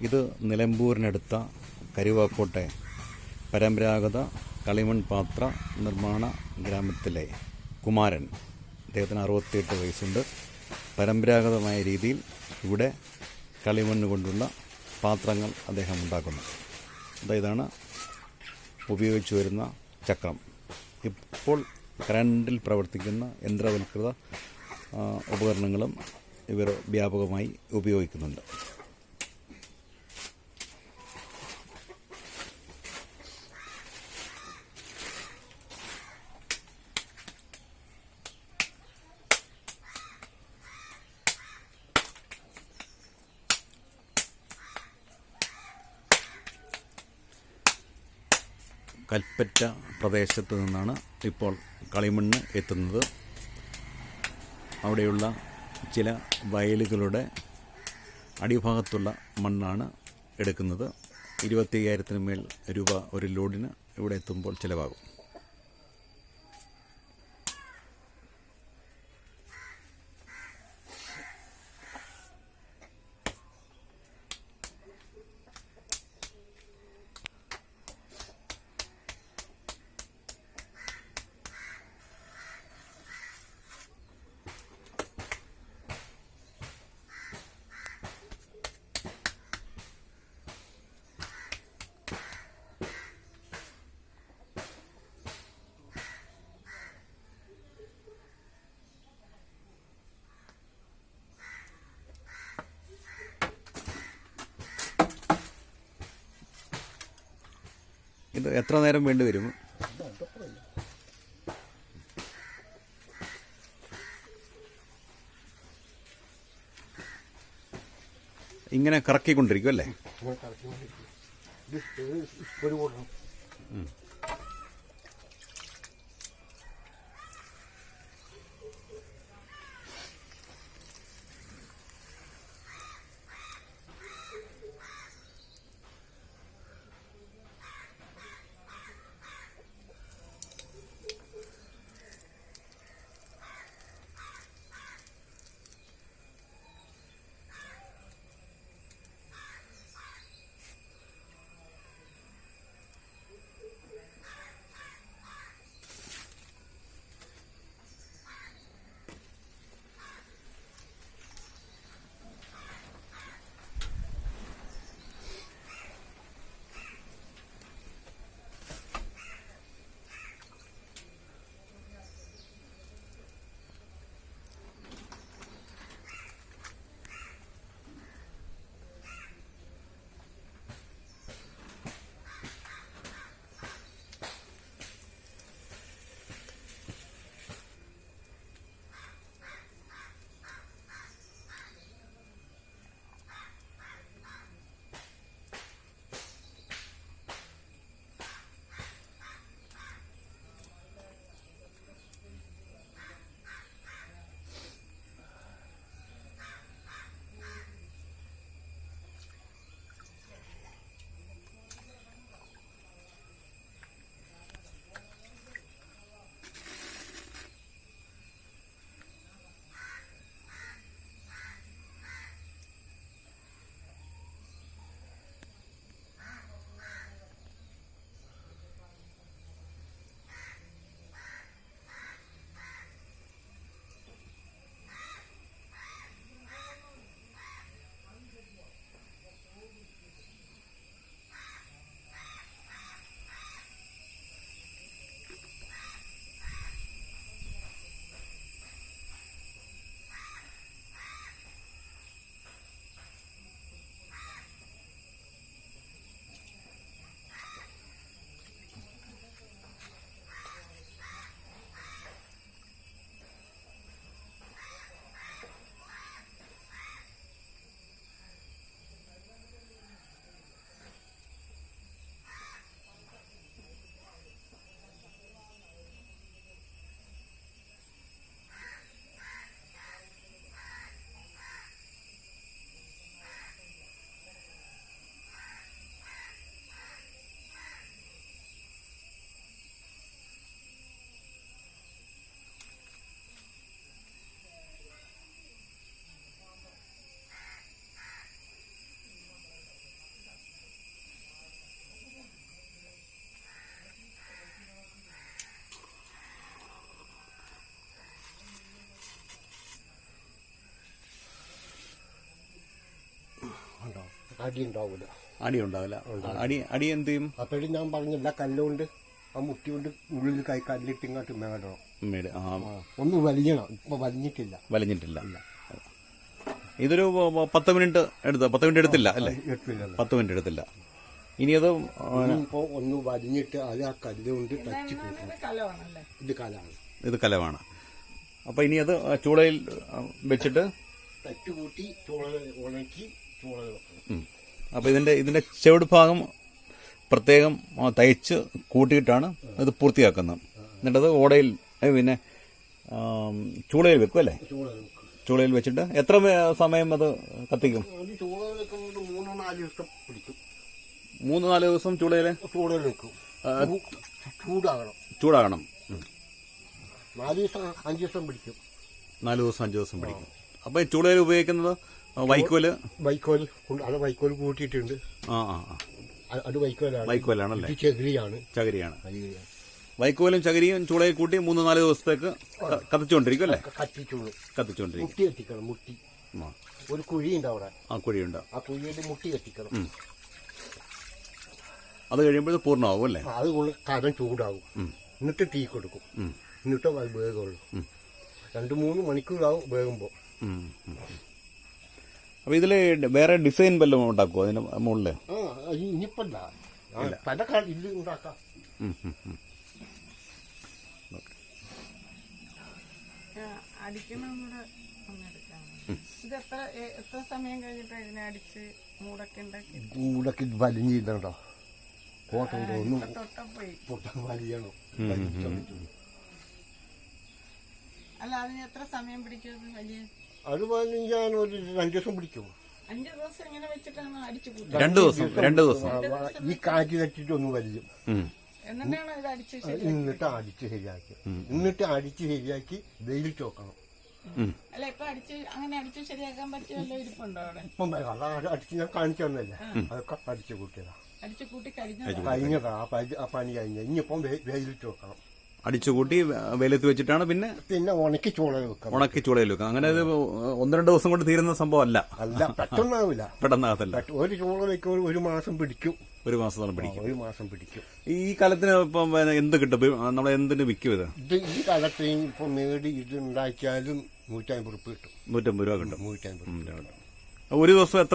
ഇത് നിലമ്പൂരിനടുത്ത കരുവാക്കോട്ടെ പരമ്പരാഗത കളിമൺ പാത്ര നിർമ്മാണ ഗ്രാമത്തിലെ കുമാരൻ. അദ്ദേഹത്തിന് അറുപത്തിയെട്ട് വയസ്സുണ്ട്. പരമ്പരാഗതമായ രീതിയിൽ ഇവിടെ കളിമണ്ണ് കൊണ്ടുള്ള പാത്രങ്ങൾ അദ്ദേഹം ഉണ്ടാക്കുന്നു. അതായതാണ് ഉപയോഗിച്ചു വരുന്ന ചക്രം. ഇപ്പോൾ കറണ്ടിൽ പ്രവർത്തിക്കുന്ന യന്ത്രവൽകൃത ഉപകരണങ്ങളും ഇവർ വ്യാപകമായി ഉപയോഗിക്കുന്നുണ്ട്. കൽപ്പറ്റ പ്രദേശത്ത് നിന്നാണ് ഇപ്പോൾ കളിമണ്ണ് എത്തുന്നത്. അവിടെയുള്ള ചില വയലുകളുടെ അടിഭാഗത്തുള്ള മണ്ണാണ് എടുക്കുന്നത്. ഇരുപത്തി അയ്യായിരത്തിന് മേൽ രൂപ ഒരു ലോഡിന് ഇവിടെ എത്തുമ്പോൾ ചിലവാകും. ഇത് എത്ര നേരം വേണ്ടി വരും? ഇങ്ങനെ കറക്കിക്കൊണ്ടിരിക്കും അല്ലേ? ഒരു അടി ഉണ്ടാവില്ല അടി ഉണ്ടാവില്ല അടി അടി എന്ത് ചെയ്യും? അപ്പോഴും ഞാൻ പറഞ്ഞില്ല കല്ലുകൊണ്ട് ആ മുട്ടി കൊണ്ട് ഉള്ളിൽ കൈ കല്ലിട്ട് ഇങ്ങോട്ട് മേടണം. ഒന്ന് വലിയണം. ഇപ്പൊ വലിഞ്ഞിട്ടില്ല. വലിഞ്ഞിട്ടില്ല. ഇതൊരു പത്ത് മിനിറ്റ് എടുത്ത? പത്ത് മിനിറ്റ് എടുത്തില്ല അല്ലേ? പത്ത് മിനിറ്റ് എടുത്തില്ല. ഇനി അത് ഇപ്പോ ഒന്ന് വലിഞ്ഞിട്ട് അത് ആ കല്ലുകൊണ്ട് ടച്ച് കൂട്ടണം. ഇത് കലാണ് ഇത് കലമാണ് അപ്പൊ ഇനി അത് ചൂളയിൽ വെച്ചിട്ട്? ടച്ച് കൂട്ടി ചോള ഉണക്കി ചോള ഇതിന്റെ ഇതിന്റെ അപ്പൊ ഇതിന്റെ ഇതിന്റെ ചെവിട് ഭാഗം പ്രത്യേകം തയ്ച്ച് കൂട്ടിയിട്ടാണ് ഇത് പൂർത്തിയാക്കുന്നത്. എന്നിട്ടത് ഓടയിൽ പിന്നെ ചൂളയിൽ വെക്കും അല്ലേ? ചൂളയിൽ വെച്ചിട്ട് എത്ര സമയം അത് കത്തിക്കും? മൂന്നോ നാല് ദിവസം ചൂളയിൽ? ചൂളയിൽ വെക്കും. ചൂടാകണം. ചൂടാകണം. നാല് ദിവസം അഞ്ച് ദിവസം പിടിക്കും. നാല് ദിവസം അഞ്ച് ദിവസം പിടിക്കും. അപ്പൊ ഈ ചൂളയിൽ ഉപയോഗിക്കുന്നത് വൈക്കോൽ? വൈക്കോൽ അത് വൈക്കോൽ കൂട്ടിയിട്ടുണ്ട്. ആ ആ അത് വൈക്കോലാണ്. വൈക്കോലാണല്ലേ? ചകിരിയാണ്. ചകിരിയാണ്. വൈക്കോലും ചകിരിയും ചൂളയിൽ കൂട്ടി മൂന്ന് നാല് ദിവസത്തേക്ക് കത്തിച്ചുകൊണ്ടിരിക്കും അല്ലേ? കത്തിച്ചുള്ളൂ കത്തിച്ചുകൊണ്ടിരിക്കും മുട്ടി കത്തിക്കണം മുട്ടി. ഒരു കുഴിയുണ്ട് അവിടെ ആ കുഴിയുണ്ട് ആ കുഴിയിൽ മുട്ടി കത്തിക്കണം. അത് കഴിയുമ്പോൾ പൂർണമാവും അല്ലേ? അത് കരം ചൂടാവും. എന്നിട്ട് തീ കൊടുക്കും. എന്നിട്ട് അത് വേഗമുള്ളൂ രണ്ട് മൂന്ന് മണിക്കൂറാവും വേകുമ്പോൾ. അപ്പൊ ഇതിൽ വേറെ ഡിസൈൻ വല്ലതും ഉണ്ടാക്കുമോ അതിന് അത് ഇനിയിപ്പല്ല. പല ഇത് ഉണ്ടാക്കാം? കൂടൊക്കെ വലിയണം അല്ല അതിന് എത്ര സമയം പിടിക്കും ഇത് വലിയ അത് ഞാൻ ഒരു രണ്ടു ദിവസം പിടിക്കും. അഞ്ചു ദിവസം ഇങ്ങനെ വെച്ചിട്ടാണ് അടിച്ചു കൂട്ടുക. രണ്ട് ദിവസം രണ്ട് ദിവസം. ഈ കാറ്റ് തട്ടിട്ട് ഒന്ന് വലിയും. എന്നിട്ടാണ് ഇത് അടിച്ച് എന്നിട്ട് അടിച്ച് ശരിയാക്കി. എന്നിട്ട് അടിച്ച് ശരിയാക്കി വെയിൽ ചോക്കണം. അല്ല ഇപ്പൊ അടിച്ച് അങ്ങനെ അടിച്ച് ശരിയാക്കാൻ പറ്റിയല്ലോ ഇരിപ്പുണ്ടോ അവിടെ? ഇപ്പം വരാം. അതാ അടിച്ച് ഞാൻ കാണിച്ചു തന്നല്ലേ അതൊക്കെ അടിച്ചു കൂട്ടിയതാ. അടിച്ചു കൂട്ടി കഴിഞ്ഞ കഴിഞ്ഞതാ ആ പരി- ആ പണി കഴിഞ്ഞ. ഇനിയിപ്പം വെ- വെയിലിട്ട് വെക്കണം അടിച്ചുകൂട്ടി വെയിലത്ത് വെച്ചിട്ടാണ് പിന്നെ പിന്നെ ഉണക്കി ചൂളയിൽ വെക്കാം. ഉണക്കി ചൂളയിൽ വെക്കുക. അങ്ങനെ ഇത് ഒന്ന് രണ്ട് ദിവസം കൊണ്ട് തീരുന്ന സംഭവം അല്ല അല്ല പെട്ടെന്നാവില്ല. പെട്ടെന്നാകത്തില്ല. പെട്ട- ഒരു ചോള വെക്കുമ്പോൾ ഒരു മാസം പിടിക്കും. ഒരു മാസത്തോളം പിടിക്കും. ഒരു മാസം പിടിക്കും. ഈ കാലത്തിന് ഇപ്പം എന്ത് കിട്ടും? നമ്മൾ എന്തിന് വിൽക്കും ഇത്? ഇത് ഈ കാലത്ത് ഇപ്പൊ മേടി ഇത് ഉണ്ടാക്കിയാലും നൂറ്റമ്പത് രൂപ കിട്ടും. നൂറ്റമ്പത് രൂപ കിട്ടും. നൂറ്റമ്പത് രൂപ ഒരു ദിവസം എത്ര